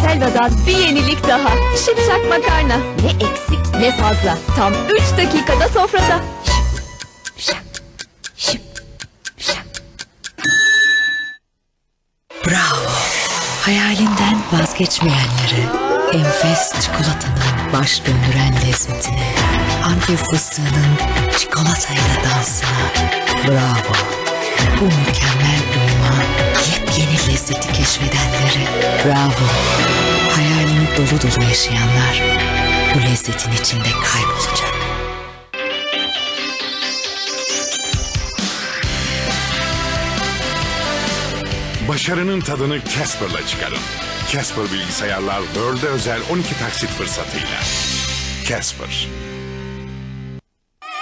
Selva'dan bir yenilik daha. Şipşak makarna. Ne eksik ne fazla. Tam 3 dakikada sofrada. Bravo. Hayalinden vazgeçmeyenleri, enfes çikolatanın baş döndüren lezzetine, Antep fıstığının çikolatayla dansına. Bravo. Bu mükemmel lezzeti keşfedenleri. Bravo. Hayalini dolu dolu yaşayanlar, bu lezzetin içinde kaybolacak. Başarının tadını Casper'la çıkarın. Casper bilgisayarlar World'e özel 12 taksit fırsatıyla. Casper.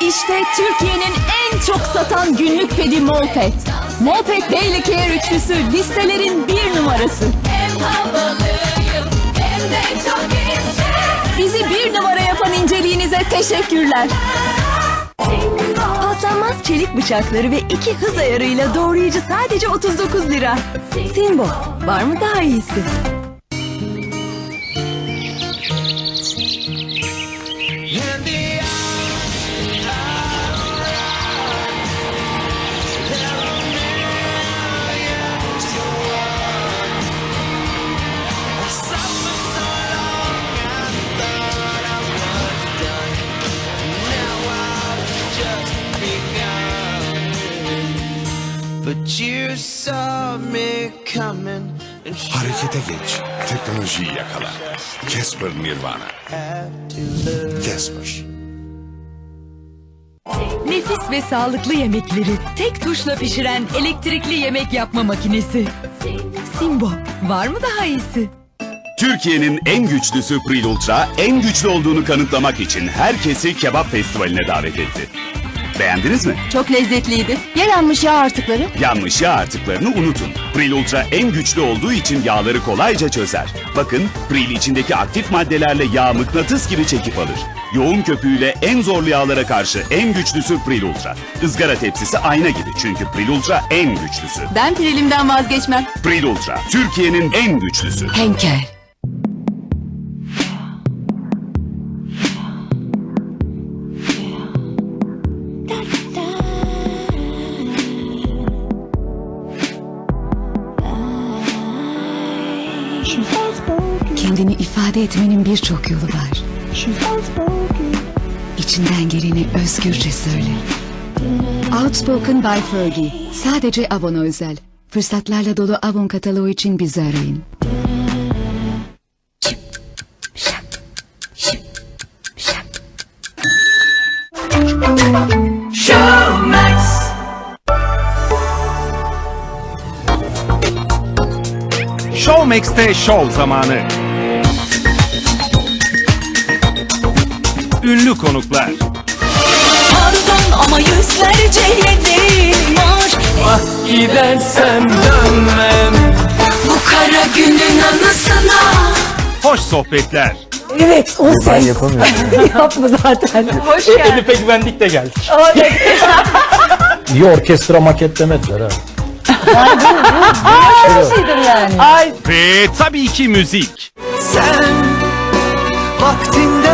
İşte Türkiye'nin en çok satan günlük pedi Molpet. Molpet Daily Care üçlüsü listelerin bir numarası. Hem havalıyım hem de çok ince. Bizi bir numara yapan inceliğinize teşekkürler. Paslanmaz çelik bıçakları ve iki hız ayarıyla doğrayıcı sadece 39 lira. Simbo, var mı daha iyisi? Harekete geç. Teknolojiyi yakala. Casper Nirvana. Casper. Nefis ve sağlıklı yemekleri tek tuşla pişiren elektrikli yemek yapma makinesi. Simbo, var mı daha iyisi? Türkiye'nin en güçlüsü Pril Ultra, en güçlü olduğunu kanıtlamak için herkesi kebap festivaline davet etti. Beğendiniz mi? Çok lezzetliydi. Yaranmış yağ artıkları. Yanmış yağ artıklarını unutun. Pril Ultra en güçlü olduğu için yağları kolayca çözer. Bakın, Pril içindeki aktif maddelerle yağ mıknatıs gibi çekip alır. Yoğun köpüğüyle en zorlu yağlara karşı en güçlüsü Pril Ultra. Izgara tepsisi ayna gibi çünkü Pril Ultra en güçlüsü. Ben prilimden vazgeçmem. Pril Ultra, Türkiye'nin en güçlüsü. Henkel. Kendini ifade etmenin birçok yolu var. İçinden geleni özgürce söyle. Outspoken by Fergie. Sadece Avon'a özel. Fırsatlarla dolu Avon kataloğu için bizi arayın. Showmax'te şov zamanı. Ünlü konuklar, Pardon ama yüzlerce yedeğim var. Ah gidersem dönmem Bu kara günün anısına. hoş sohbetler, Elif'e güvendik de geldik. İyi orkestra maketlemediler ha. ve tabii ki müzik. Sen vaktinden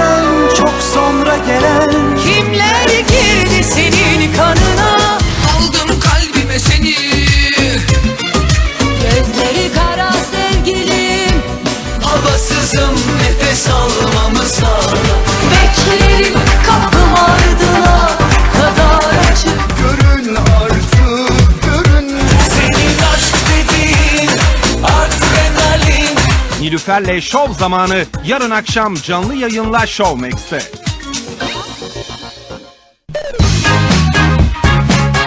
çok sonra gelen Kimler girdi senin kanına? Aldım kalbime seni. Gözleri kara sevgilim. Havasızım nefes almamı sağla Beklerim kapım Nilüfer'le şov zamanı yarın akşam canlı yayınla Showmax'te.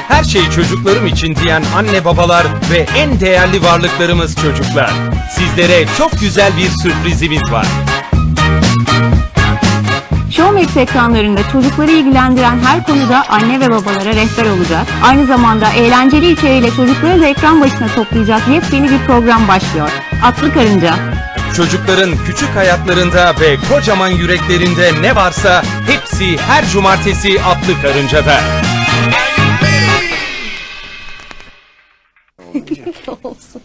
Her şey çocuklarım için diyen anne babalar ve en değerli varlıklarımız çocuklar. Sizlere çok güzel bir sürprizimiz var. Showmax ekranlarında çocukları ilgilendiren her konuda anne ve babalara rehber olacak. Aynı zamanda eğlenceli içeriğiyle çocukları da ekran başına toplayacak yepyeni bir program başlıyor. Atlı Karınca. Çocukların küçük hayatlarında ve kocaman yüreklerinde ne varsa hepsi her cumartesi Atlı Karınca'da. Olsun.